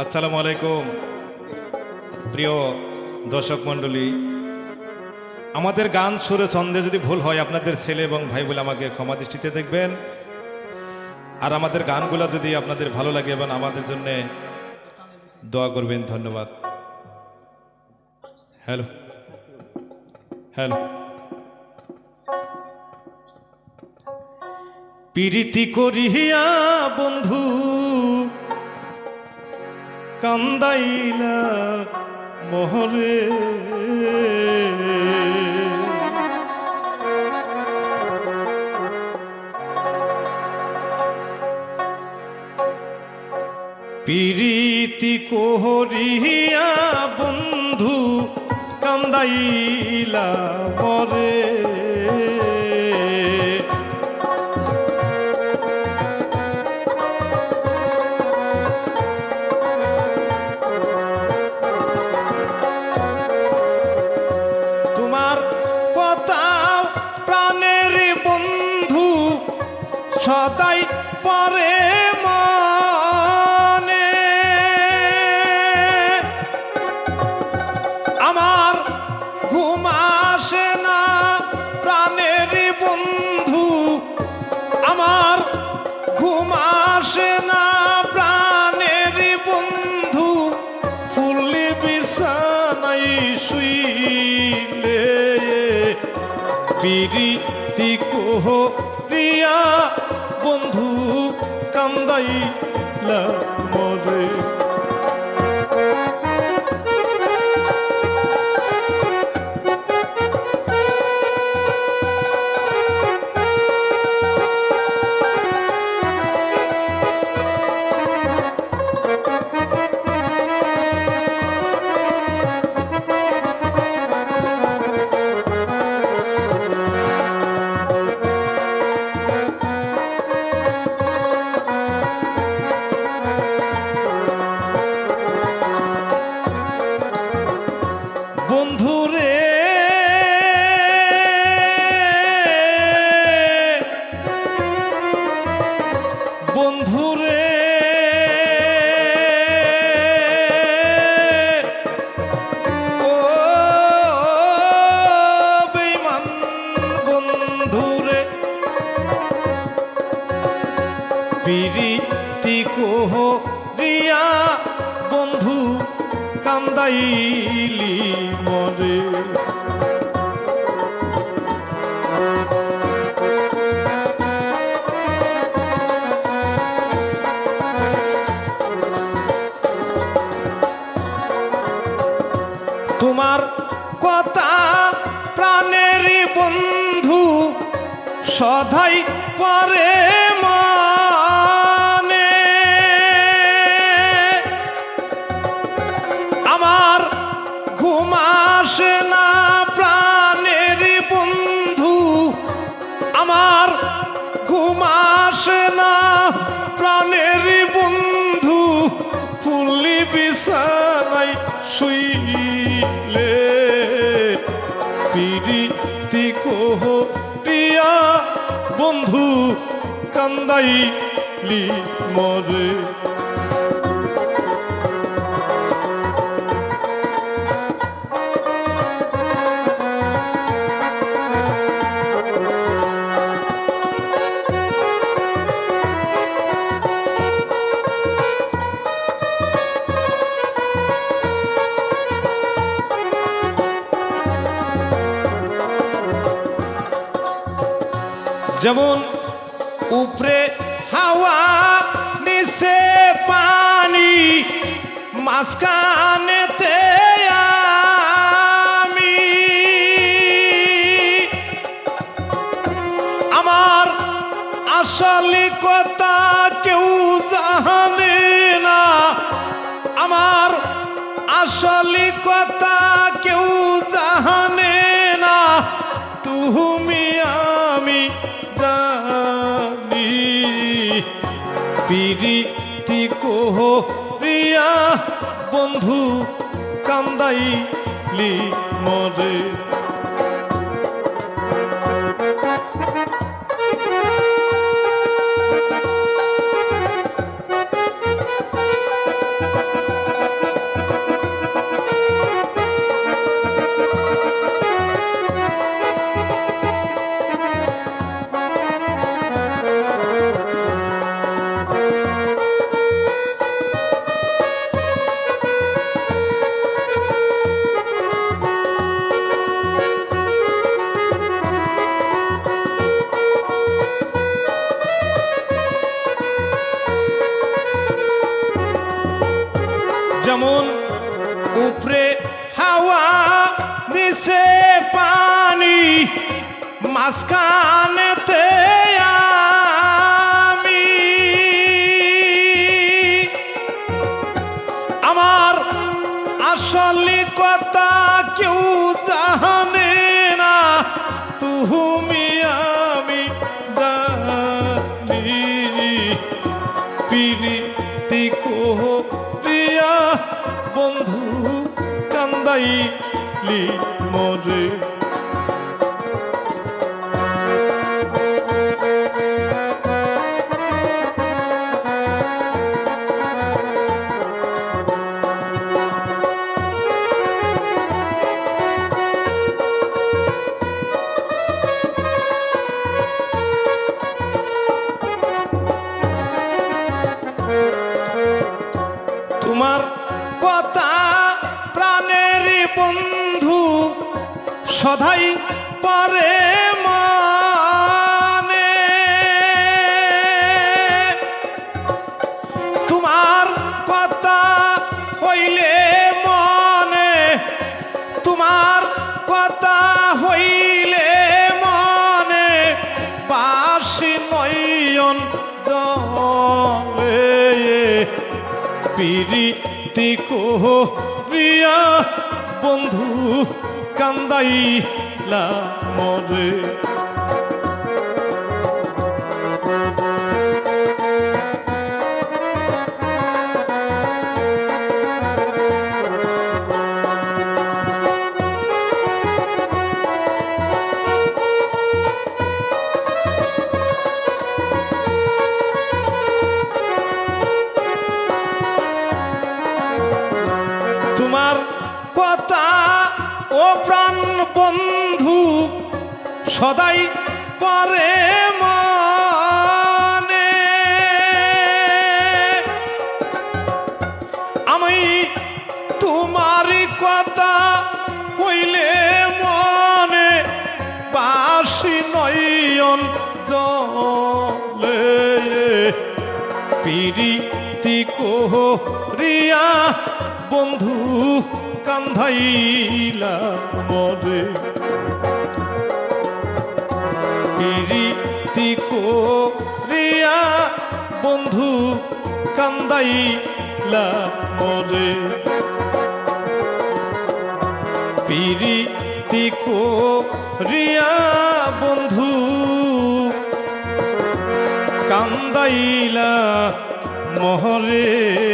আসসালামু আলাইকুম। প্রিয় দর্শক মণ্ডলী, আমাদের গান সুরে ছন্দে যদি ভুল হয়, আপনাদের ছেলে এবং ভাই বলে আমাকে ক্ষমা দৃষ্টিতে দেখবেন। আর আমাদের গানগুলো যদি আপনাদের ভালো লাগে এবং আমাদের জন্য দোয়া করবেন, ধন্যবাদ। Hello hello. প্রীতি করিয়া বন্ধু কান্দাইলা মোহরে। প্রীতি কোহরিয়া বন্ধু কান্দাইলা পরে পিরিতি কোহ রিয়া বন্ধু কান্দাইলা মরে বন্ধুরে পিরিতি কোহ রিয়া বন্ধু কান্দাইলি মরে। পরে কান্দাইলি মরে। যেমন মাঝখানেতে আমি আমার আসলি কথা কেউ জানে না। আমার আসলি কথা কেউ জানে না। তুমি আমি জানি, পিরিতি কোহ বন্ধু কান্দাইলি মরে মাঝখানেতে আমি আমার আসলি কথা কেউ জানে না, তুমি আমি জানি। পিরিতি কোরিয়া বন্ধু কান্দাইলি মরে। সদাই পারে মানে। তোমার কথা হইলে মনে, তোমার কথা হইলে মনে, বাসি নয়ন জলে। পিরিতি কোরিয়া বন্ধু কান্দাইলা মরে তোমার কথা ও প্রাণ বন্ধু সদাই পারে মানে। আমি তোমারই কথা হইলে মনে বাসি নয়ন জলে পিরিতি কোরিয়া বন্ধু কান্ধাইলা মরে। পিরিতি কোরিয়া বন্ধু কান্দাইলা মরে। পিরিতি কোরিয়া বন্ধু কান্দাইলা মহরে